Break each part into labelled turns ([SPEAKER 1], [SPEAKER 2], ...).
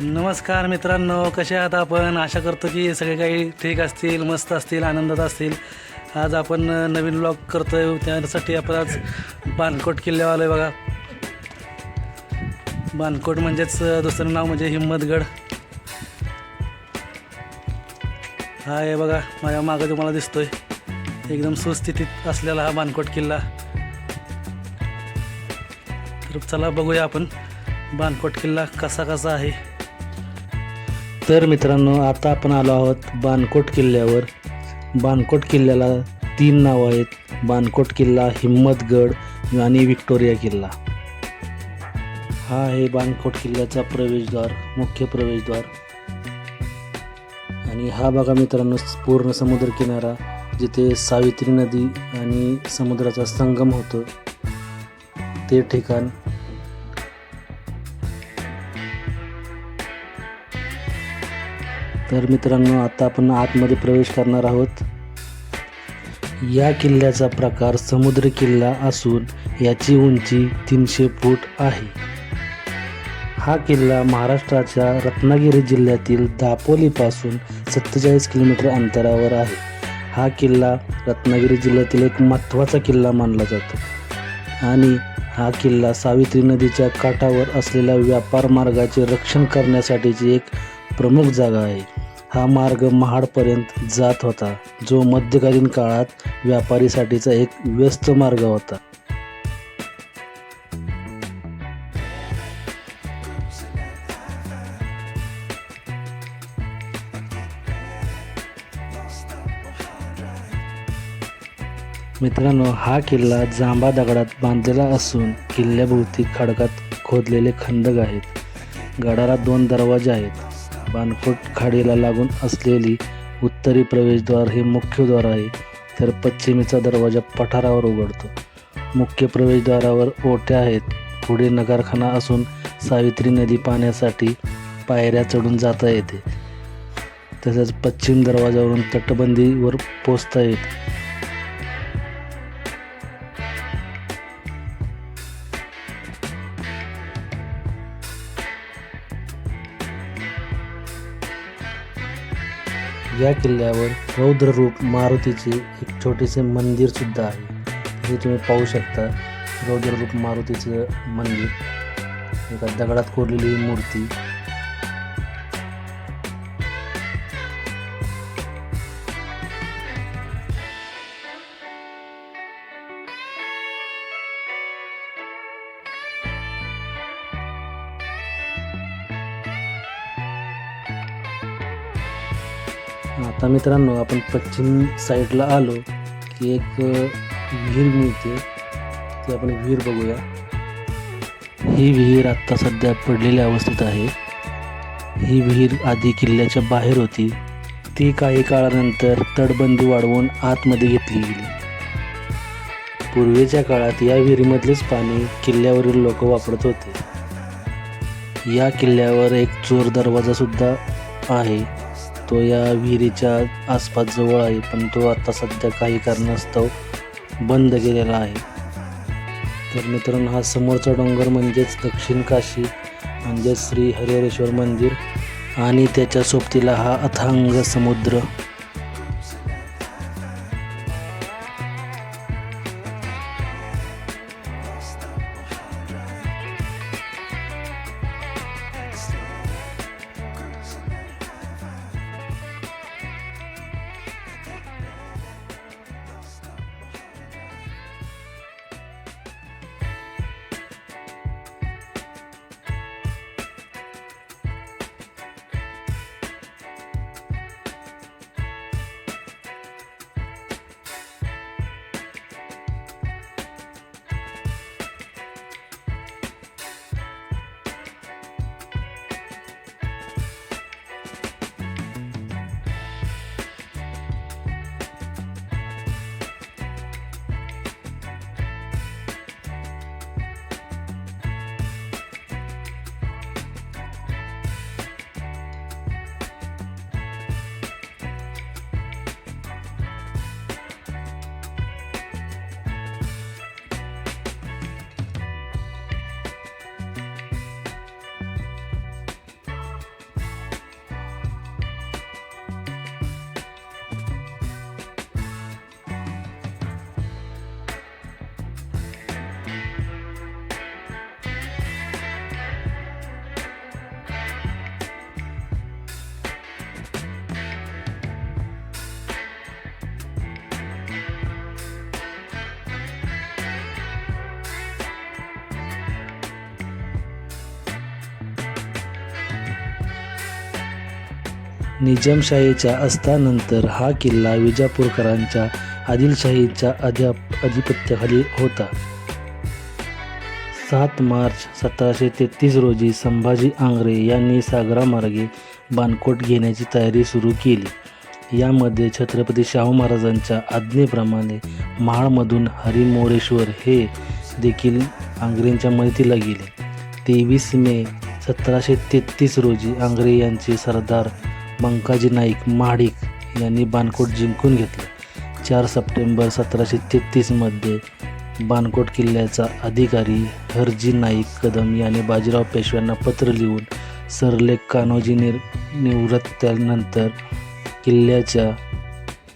[SPEAKER 1] नमस्कार मित्रांनो कसे आहात आपण आशा करतो की सगळे काही ठीक असतील मस्त असतील आनंदात असतील आज आपण नवीन ब्लॉग करतोय त्यासाठी आपण आज बानकोट किल्ल्यावर आहे बघा बानकोट म्हणजेच दुसरं नाव म्हणजे हिंमतगड हा हे बघा माझ्या मागं तुम्हाला दिसतोय एकदम सुस्थितीत असलेला हा बानकोट किल्ला तर चला बघूया आपण बानकोट किल्ला कसा कसा आहे तर मित्रांनो आता आपण आलो आहोत बाणकोट किल्ल्यावर बाणकोट किल्ल्याला तीन नावं आहेत बाणकोट किल्ला हिम्मतगड आणि विक्टोरिया किल्ला हा आहे बाणकोट किल्ल्याचा प्रवेशद्वार मुख्य प्रवेशद्वार आणि हा बघा मित्रांनो पूर्ण समुद्रकिनारा जिथे सावित्री नदी आणि समुद्राचा संगम होतो ते ठिकाण तर मित्रांनो आता आपण आतमध्ये प्रवेश करणार आहोत या किल्ल्याचा प्रकार समुद्र किल्ला असून याची उंची तीनशे फूट आहे हा किल्ला महाराष्ट्राच्या रत्नागिरी जिल्ह्यातील दापोलीपासून सत्तेचाळीस किलोमीटर अंतरावर आहे हा किल्ला रत्नागिरी जिल्ह्यातील एक महत्त्वाचा किल्ला मानला जातो आणि हा किल्ला सावित्री नदीच्या काठावर असलेल्या व्यापार मार्गाचे रक्षण करण्यासाठीची एक प्रमुख जागा आहे हा मार्ग महाडपर्यंत जात होता जो मध्यकालीन काळात व्यापारीसाठीचा एक व्यस्त मार्ग होता मित्रांनो हा किल्ला जांबा दगडात बांधलेला असून किल्ल्याभोवती खडकात खोदलेले खंदक आहेत गडाला दोन दरवाजे आहेत बाणकोट खाडीला लागून असलेली उत्तरी प्रवेशद्वार हे मुख्य द्वार आहे तर पश्चिमेचा दरवाजा पठारावर उघडतो मुख्य प्रवेशद्वारावर ओट्या आहेत पुढे नगारखाना असून सावित्री नदी पाण्यासाठी पायऱ्या चढून जाता येते तसेच पश्चिम दरवाजावरून तटबंदीवर पोचता येते या किल्ल्यावर रौद्र रूप मारुतीचे एक छोटेसे मंदिर सुद्धा आहे जे तुम्ही पाहू शकता रौद्र रूप मारुतीचं मंदिर एका दगडात कोरलेली मूर्ती आता मित्रांनो आपण पश्चिम साईडला आलो की एक विहीर मिळते ती आपण विहीर बघूया ही विहीर आत्ता सध्या पडलेल्या अवस्थेत आहे ही विहीर आधी किल्ल्याच्या बाहेर होती ती काही काळानंतर तटबंदी वाढवून आतमध्ये घेतली गेली पूर्वीच्या काळात या विहिरीमधलेच पाणी किल्ल्यावरील लोक वापरत होते या किल्ल्यावर एक चोर दरवाजासुद्धा आहे तो या विहिरीच्या आसपास जवळ आहे पण तो आता सध्या काही कारणास्तव बंद केलेला आहे तर मित्रांनो हा समोरचा डोंगर म्हणजेच दक्षिण काशी म्हणजेच श्री हरिहरेश्वर मंदिर आणि त्याच्या सोबतीला हा अथांग समुद्र निजामशाहीच्या अस्तानंतर हा किल्ला विजापूरकरांच्या आदिलशाहीच्या अध्या अधिपत्याखाली होता सात मार्च सतराशे तेहतीस रोजी संभाजी आंग्रे यांनी सागरामार्गे बाणकोट घेण्याची तयारी सुरू केली यामध्ये छत्रपती शाहू महाराजांच्या आज्ञेप्रमाणे महाळमधून हरिमोरेश्वर हे देखील आंग्रेंच्या मदतीला गेले तेवीस मे सतराशे तेहतीस रोजी आंग्रे यांचे सरदार मंकाजी नाईक महाडिक यांनी बाणकोट जिंकून घेतले चार सप्टेंबर सतराशे तेहतीसमध्ये बाणकोट किल्ल्याचा अधिकारी हरजी नाईक कदम याने बाजीराव पेशव्यांना पत्र लिहून सरलेख कान्होजी निर निवृत्त्यानंतर किल्ल्याच्या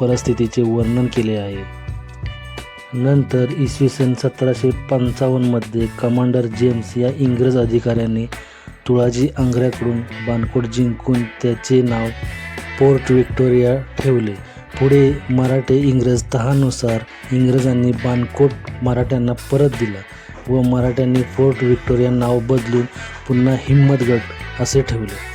[SPEAKER 1] परिस्थितीचे वर्णन केले आहे नंतर इसवी सन सतराशे पंचावन्नमध्ये कमांडर जेम्स या इंग्रज अधिकाऱ्यांनी तुळाजी आंग्र्याकडून बाणकोट जिंकून त्याचे नाव पोर्ट विक्टोरिया ठेवले पुढे मराठे इंग्रज तहानुसार इंग्रजांनी बाणकोट मराठ्यांना परत दिला व मराठ्यांनी फोर्ट विक्टोरिया नाव बदलून पुन्हा हिम्मतगड असे ठेवले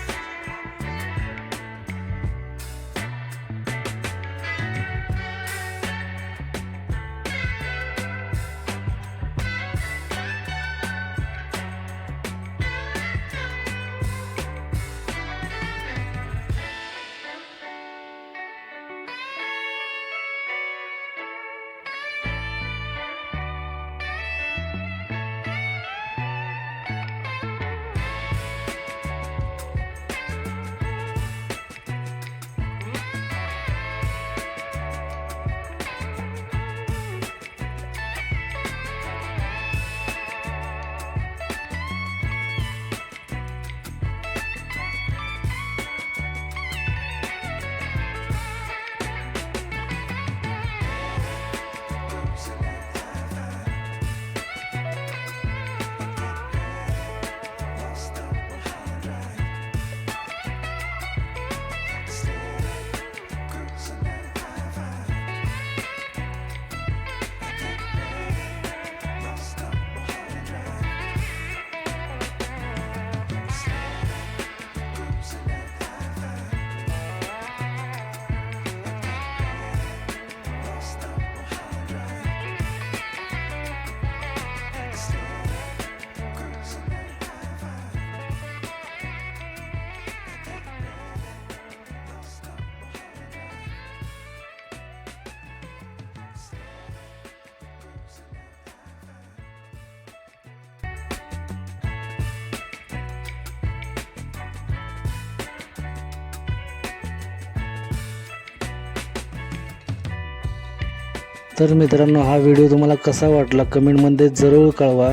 [SPEAKER 1] तर मित्रांनो हा व्हिडिओ तुम्हाला कसा वाटला कमेंटमध्ये जरूर कळवा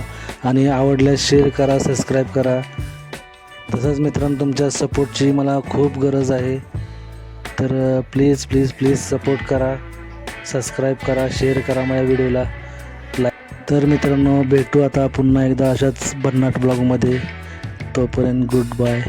[SPEAKER 1] आणि आवडल्यास शेअर करा सबस्क्राईब करा तसंच मित्रांनो तुमच्या सपोर्टची मला खूप गरज आहे तर प्लीज प्लीज प्लीज सपोर्ट करा सबस्क्राईब करा शेअर करा माझ्या व्हिडिओला तर मित्रांनो भेटू आता पुन्हा एकदा अशाच भन्नाट ब्लॉगमध्ये तोपर्यंत गुड बाय